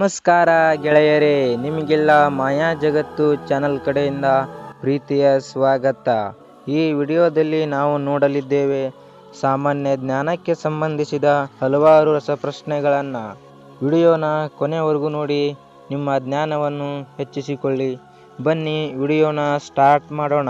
ನಮಸ್ಕಾರ ಗೆಳೆಯರೇ, ನಿಮಗೆಲ್ಲ ಮಾಯಾ ಜಗತ್ತು ಚಾನಲ್ ಕಡೆಯಿಂದ ಪ್ರೀತಿಯ ಸ್ವಾಗತ. ಈ ವಿಡಿಯೋದಲ್ಲಿ ನಾವು ನೋಡಲಿದ್ದೇವೆ ಸಾಮಾನ್ಯ ಜ್ಞಾನಕ್ಕೆ ಸಂಬಂಧಿಸಿದ ಹಲವಾರು ರಸಪ್ರಶ್ನೆಗಳನ್ನು. ವಿಡಿಯೋನ ಕೊನೆವರೆಗೂ ನೋಡಿ, ನಿಮ್ಮ ಜ್ಞಾನವನ್ನು ಹೆಚ್ಚಿಸಿಕೊಳ್ಳಿ. ಬನ್ನಿ, ವಿಡಿಯೋನ ಸ್ಟಾರ್ಟ್ ಮಾಡೋಣ.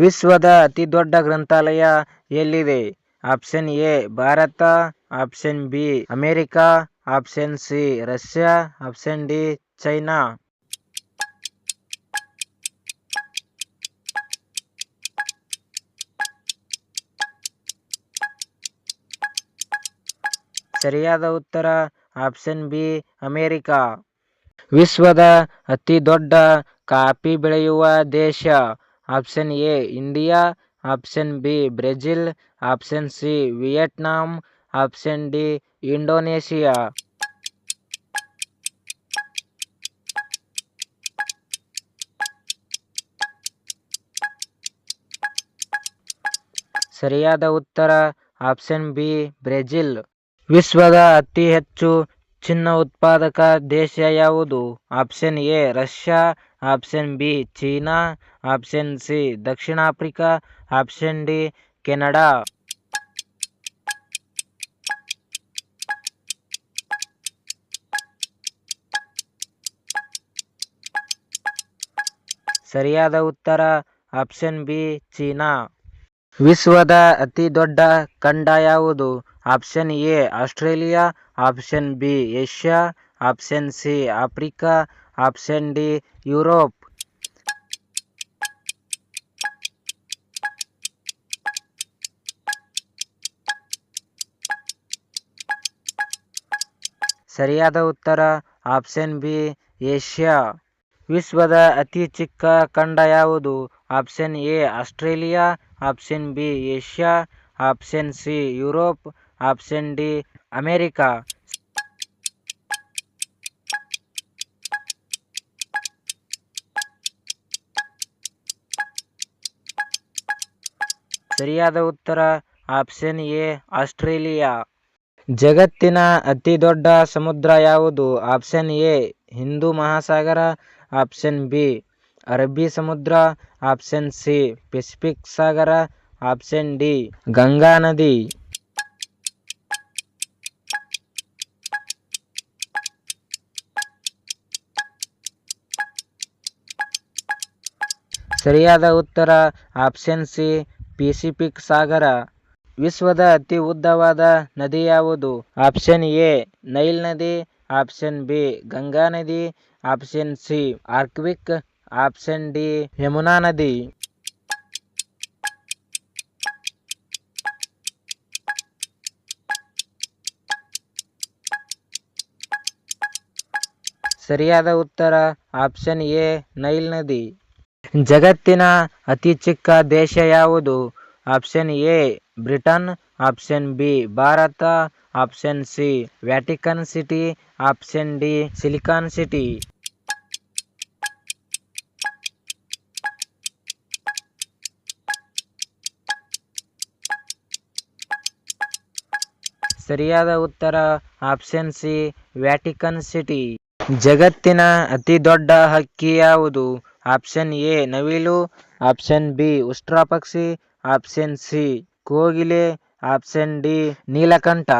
ವಿಶ್ವದ ಅತಿ ದೊಡ್ಡ ಗ್ರಂಥಾಲಯ ಎಲ್ಲಿದೆ? Option A, Bharat, option B, America, option C, Russia, option D, China. ಸರಿಯಾದ ಉತ್ತರ, ಆಪ್ಷನ್ ಬಿ, ಅಮೆರಿಕ. ವಿಶ್ವದ ಅತಿ ದೊಡ್ಡ ಕಾಫಿ ಬೆಳೆಯುವ ದೇಶ option A India option B Brazil option C Vietnam option D Indonesia ಸರಿಯಾದ ಉತ್ತರ, ಆಪ್ಷನ್ ಬಿ ಬ್ರೆಜಿಲ್ ವಿಶ್ವದ ಅತಿ ಹೆಚ್ಚು ಚಿನ್ನ ಉತ್ಪಾದಕ ದೇಶ ಯಾವುದು? Option A Russia option B China. Option C Dakshina Africa. Option D Canada. ಸರಿಯಾದ ಉತ್ತರ ಆಪ್ಷನ್ ಬಿ ಚೀನಾ. ವಿಶ್ವದ ಅತಿ ದೊಡ್ಡ ಖಂಡ ಯಾವುದು? Option A Australia option B Asia option C Africa option D Europe ಸರಿಯಾದ ಉತ್ತರ ಆಪ್ಷನ್ ಬಿ ಏಷ್ಯಾ ವಿಶ್ವದ ಅತಿ ಚಿಕ್ಕ ಖಂಡ ಯಾವುದು? Option A Australia option B Asia option C Europe option D, America. ಸರಿಯಾದ ಉತ್ತರ, ಆಪ್ಷನ್ ಎ, ಆಸ್ಟ್ರೇಲಿಯಾ. ಜಗತ್ತಿನ ಅತಿ ದೊಡ್ಡ ಸಮುದ್ರ ಯಾವುದು? ಆಪ್ಷನ್ ಎ, ಹಿಂದೂ ಮಹಾಸಾಗರ, ಆಪ್ಷನ್ ಬಿ, ಅರಬ್ಬಿ ಸಮುದ್ರ, ಆಪ್ಷನ್ ಸಿ, ಪೆಸಿಫಿಕ್ ಸಾಗರ, ಆಪ್ಷನ್ ಡಿ, ಗಂಗಾ ನದಿ. ಸರಿಯಾದ ಉತ್ತರ ಆಪ್ಷನ್ ಸಿ ಪೆಸಿಫಿಕ್ ಸಾಗರ. ವಿಶ್ವದ ಅತಿ ಉದ್ದವಾದ ನದಿ ಯಾವುದು? ಆಪ್ಷನ್ ಎ ನೈಲ್ ನದಿ. ಆಪ್ಷನ್ ಬಿ ಗಂಗಾ ನದಿ. ಆಪ್ಷನ್ ಸಿ ಆರ್ಕ್ವಿಕ್ ಆಪ್ಷನ್ ಡಿ ಯಮುನಾ ನದಿ. ಸರಿಯಾದ ಉತ್ತರ ಆಪ್ಷನ್ ಎ ನೈಲ್ ನದಿ. ಜಗತ್ತಿನ ಅತಿ ಚಿಕ್ಕ ದೇಶ ಯಾವುದು? Option A, Britain. Option B, Bharat. Option C, Vatican city. Option D, silicon city. ಸರಿಯಾದ ಉತ್ತರ, ಆಪ್ಷನ್ ಸಿ, ವ್ಯಾಟಿಕನ್ ಸಿಟಿ. ಜಗತ್ತಿನ ಅತಿ ದೊಡ್ಡ ಹಕ್ಕಿ ಯಾವುದು? ಆಪ್ಷನ್ ಎ, ನವಿಲು. ಆಪ್ಷನ್ ಬಿ, ಉಷ್ಟ್ರಪಕ್ಷಿ. ಆಪ್ಷನ್ ಸಿ, ಕೋಗಿಲೆ. ಆಪ್ಷನ್ ಡಿ, ನೀಲಕಂಠ.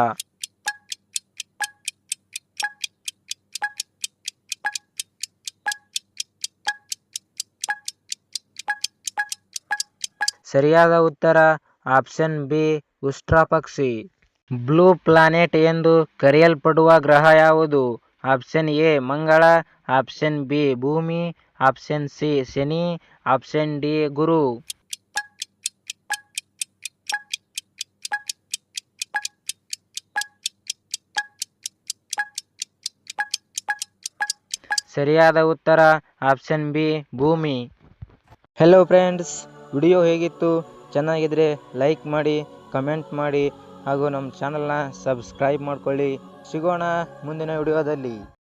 ಸರಿಯಾದ ಉತ್ತರ, ಆಪ್ಷನ್ ಬಿ, ಉಷ್ಟ್ರಪಕ್ಷಿ. ಬ್ಲೂ ಪ್ಲಾನೆಟ್ ಎಂದು ಕರೆಯಲ್ಪಡುವ ಗ್ರಹ ಯಾವುದು? ಆಪ್ಷನ್ ಎ, ಮಂಗಳ. ಆಪ್ಷನ್ ಬಿ, ಭೂಮಿ. ಆಪ್ಷನ್ ಸಿ, ಶನಿ. ಆಪ್ಷನ್ ಡಿ, ಗುರು. ಸರಿಯಾದ ಉತ್ತರ, ಆಪ್ಷನ್ ಬಿ, ಭೂಮಿ. ಹೆಲೋ ಫ್ರೆಂಡ್ಸ್ ವಿಡಿಯೋ ಹೇಗಿತ್ತು? ಚೆನ್ನಾಗಿದ್ರೆ ಲೈಕ್ ಮಾಡಿ, ಕಮೆಂಟ್ ಮಾಡಿ, ಹಾಗೂ ನಮ್ಮ ಚಾನಲ್ನ ಸಬ್ಸ್ಕ್ರೈಬ್ ಮಾಡ್ಕೊಳ್ಳಿ. ಸಿಗೋಣ ಮುಂದಿನ ವಿಡಿಯೋದಲ್ಲಿ.